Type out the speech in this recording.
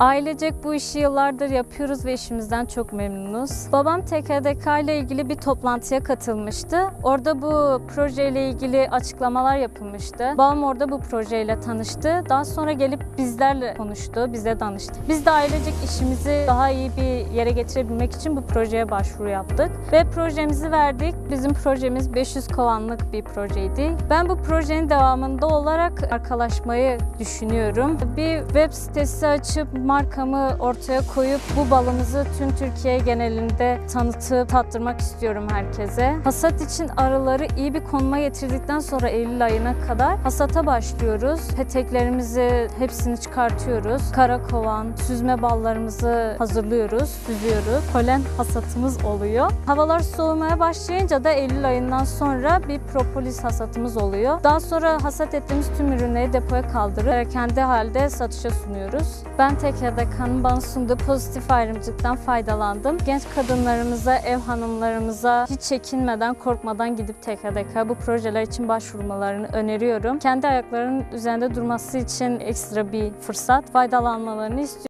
Ailecek bu işi yıllardır yapıyoruz ve işimizden çok memnunuz. Babam TKDK ile ilgili bir toplantıya katılmıştı. Orada bu projeyle ilgili açıklamalar yapılmıştı. Babam orada bu projeyle tanıştı. Daha sonra gelip bizlerle konuştu, bize danıştı. Biz de ailecek işimizi daha iyi bir yere getirebilmek için bu projeye başvuru yaptık. Ve projemizi verdik. Bizim projemiz 500 kovanlık bir projeydi. Ben bu projenin devamında olarak markalaşmayı düşünüyorum. Bir web sitesi açıp markamı ortaya koyup bu balımızı tüm Türkiye genelinde tanıtıp tattırmak istiyorum herkese. Hasat için arıları iyi bir konuma getirdikten sonra Eylül ayına kadar hasata başlıyoruz. Peteklerimizi hepsini çıkartıyoruz. Kara kovan, süzme ballarımızı hazırlıyoruz, süzüyoruz. Polen hasatımız oluyor. Havalar soğumaya başlayınca da Eylül ayından sonra bir propolis hasatımız oluyor. Daha sonra hasat ettiğimiz tüm ürünleri depoya kaldırıp kendi halde satışa sunuyoruz. Ben TKDK'nın bana sunduğu pozitif ayrımcılıktan faydalandım. Genç kadınlarımıza, ev hanımlarımıza hiç çekinmeden, korkmadan gidip TKDK bu projeler için başvurmalarını öneriyorum. Kendi ayaklarının üzerinde durması için ekstra bir fırsat, faydalanmalarını istiyorum.